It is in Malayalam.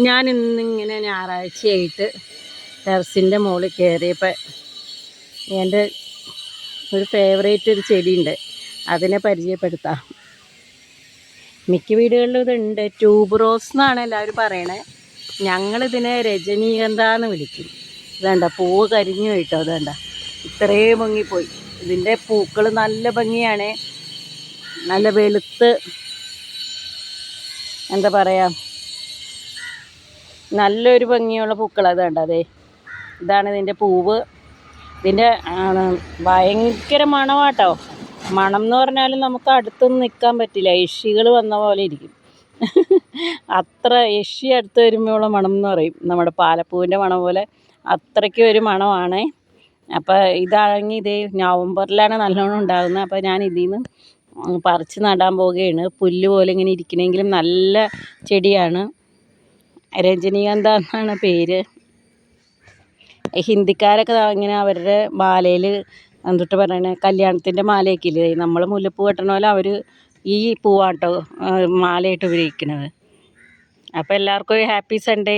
ഞാൻ ഇന്നിങ്ങനെ ഞായറാഴ്ചയായിട്ട് ടെറസിന്റെ മുകളിൽ കയറിയപ്പോൾ എന്റെ ഒരു ഫേവറേറ്റ് ഒരു ചെടിയുണ്ട്. അതിനെ പരിചയപ്പെടുത്താം. മിക്ക വീടുകളിലും ഇതുണ്ട്. ട്യൂബ് റോസ് എന്നാണ് എല്ലാവരും പറയണേ. ഞങ്ങളിതിനെ രജനീകന്ധ എന്ന് വിളിക്കും. ഇതേണ്ട പൂവ് കരിഞ്ഞു പോയിട്ടോ അതേണ്ട ഇത്രയും ഭംഗിപ്പോയി. ഇതിന്റെ പൂക്കൾ നല്ല ഭംഗിയാണ്. നല്ല വെളുത്ത് എന്താ പറയുക നല്ലൊരു ഭംഗിയുള്ള പൂക്കൾ അതുണ്ട് അതെ ഇതാണ് ഇതിന്റെ പൂവ്. ഇതിന്റെ ഭയങ്കര മണമാട്ടോ. മണം എന്ന് പറഞ്ഞാൽ നമുക്ക് അടുത്തൊന്നും നിൽക്കാൻ പറ്റില്ല. യക്ഷികൾ വന്ന പോലെ ഇരിക്കും. അത്ര യക്ഷി അടുത്ത് വരുമ്പോഴുള്ള മണം എന്ന് പറയും. നമ്മുടെ പാലപ്പൂവിന്റെ മണം പോലെ അത്രയ്ക്ക് ഒരു മണമാണ്. അപ്പോൾ ഇതാണെങ്കിൽ ഇതേ നവംബറിലാണ് നല്ലോണം ഉണ്ടാകുന്നത്. അപ്പോൾ ഞാൻ ഇതിൽ നിന്ന് പറിച്ച് നടാൻ പോവുകയാണ്. പുല്ല് പോലെ ഇങ്ങനെ ഇരിക്കണമെങ്കിലും നല്ല ചെടിയാണ്. രജനീഗന്ധ എന്നാണ് പേര്. ഹിന്ദിക്കാരൊക്കെ ഇങ്ങനെ അവരുടെ മാലയിൽ എന്തിട്ട് പറയണേ കല്യാണത്തിന്റെ മാലയൊക്കെയില്ലേ? നമ്മൾ മുല്ലപ്പൂ കെട്ടണ പോലെ അവർ ഈ പൂവാട്ടോ മാലയിട്ട് ഉപയോഗിക്കുന്നത് അപ്പോൾ എല്ലാവർക്കും ഒരു ഹാപ്പി സൺഡേ.